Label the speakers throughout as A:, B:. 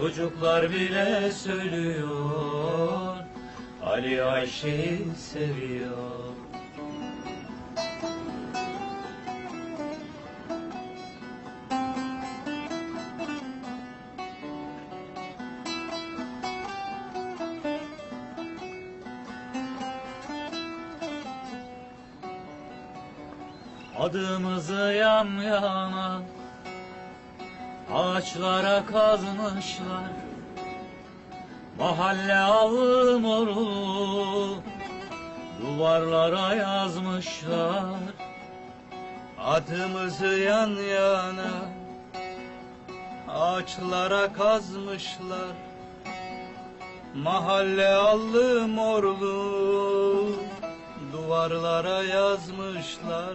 A: Çocuklar bile söylüyor. Ali Ayşe'yi seviyor. Adımızı yan yana Ağaçlara kazmışlar. Mahalle alım orulu Duvarlara yazmışlar.
B: Adımızı yan yana. Ağaçlara kazmışlar. Mahalle allı morlu Duvarlara yazmışlar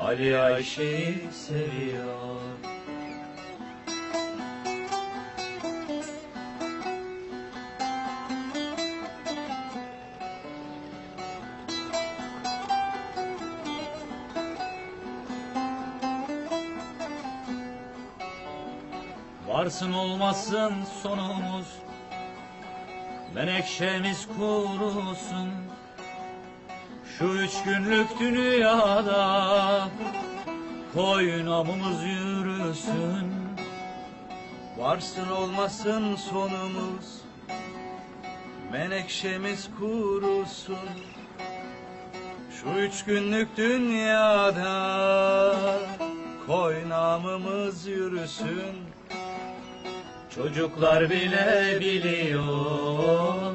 A: Ali Ayşe'yi seviyor. Varsın olmasın sonumuz Menekşemiz kurusun Şu üç günlük dünyada Koy namımız yürüsün.
B: Varsın olmasın sonumuz Menekşemiz kurusun. Şu üç günlük dünyada Koy namımız yürüsün.
A: Çocuklar bile biliyor